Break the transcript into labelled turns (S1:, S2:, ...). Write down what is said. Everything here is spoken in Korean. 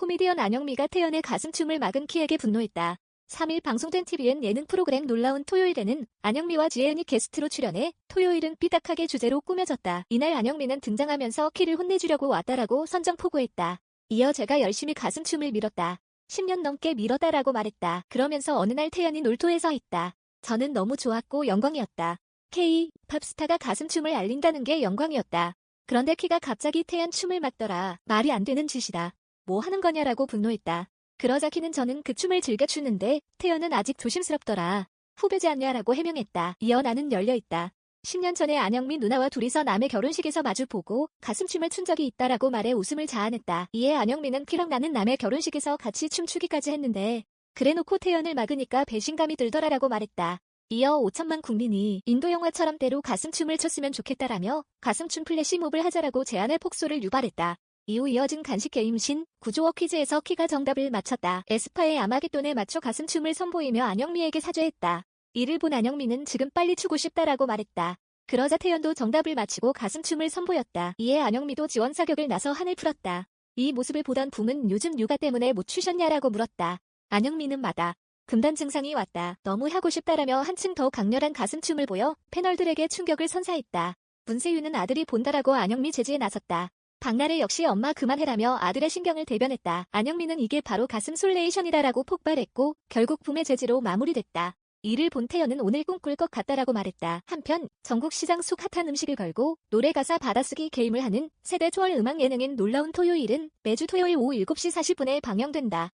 S1: 코미디언 안영미가 태연의 가슴춤을 막은 키에게 분노했다. 3일 방송된 TVN 예능 프로그램 놀라운 토요일에는 안영미와 지혜은이 게스트로 출연해 토요일은 삐딱하게 주제로 꾸며졌다. 이날 안영미는 등장하면서 키를 혼내주려고 왔다라고 선정포고했다. 이어 제가 열심히 가슴춤을 밀었다. 10년 넘게 밀었다라고 말했다. 그러면서 어느 날 태연이 놀토에서 했다. 저는 너무 좋았고 영광이었다. K, 팝스타가 가슴춤을 알린다는 게 영광이었다. 그런데 키가 갑자기 태연 춤을 막더라. 말이 안 되는 짓이다. 뭐 하는 거냐라고 분노했다. 그러자 키는 저는 그 춤을 즐겨 추는데 태연은 아직 조심스럽더라. 후배지 않냐라고 해명했다. 이어 나는 열려있다. 10년 전에 안영민 누나와 둘이서 남의 결혼식에서 마주보고 가슴춤을 춘 적이 있다라고 말해 웃음을 자아냈다. 이에 안영민은 키랑 나는 남의 결혼식에서 같이 춤추기까지 했는데 그래놓고 태연을 막으니까 배신감이 들더라라고 말했다. 이어 5천만 국민이 인도 영화처럼 때로 가슴춤을 췄으면 좋겠다라며 가슴춤 플래시몹을 하자라고 제안의 폭소를 유발했다. 이후 이어진 간식 게임신 구조워 퀴즈에서 키가 정답을 맞췄다. 에스파의 아마겟돈에 맞춰 가슴춤을 선보이며 안영미에게 사죄했다. 이를 본 안영미는 지금 빨리 추고 싶다라고 말했다. 그러자 태연도 정답을 맞히고 가슴춤을 선보였다. 이에 안영미도 지원 사격을 나서 한을 풀었다. 이 모습을 보던 붐은 요즘 육아 때문에 못 추셨냐라고 물었다. 안영미는 마다 금단 증상이 왔다. 너무 하고 싶다라며 한층 더 강렬한 가슴춤을 보여 패널들에게 충격을 선사했다. 문세윤은 아들이 본다라고 안영미 제지에 나섰다. 박나래 역시 엄마 그만해라며 아들의 신경을 대변했다. 안영미는 이게 바로 가슴 솔레이션이다라고 폭발했고 결국 붐의 제지로 마무리됐다. 이를 본 태연은 오늘 꿈꿀 것 같다라고 말했다. 한편 전국 시장 속 핫한 음식을 걸고 노래 가사 받아쓰기 게임을 하는 세대 초월 음악 예능인 놀라운 토요일은 매주 토요일 오후 7시 40분에 방영된다.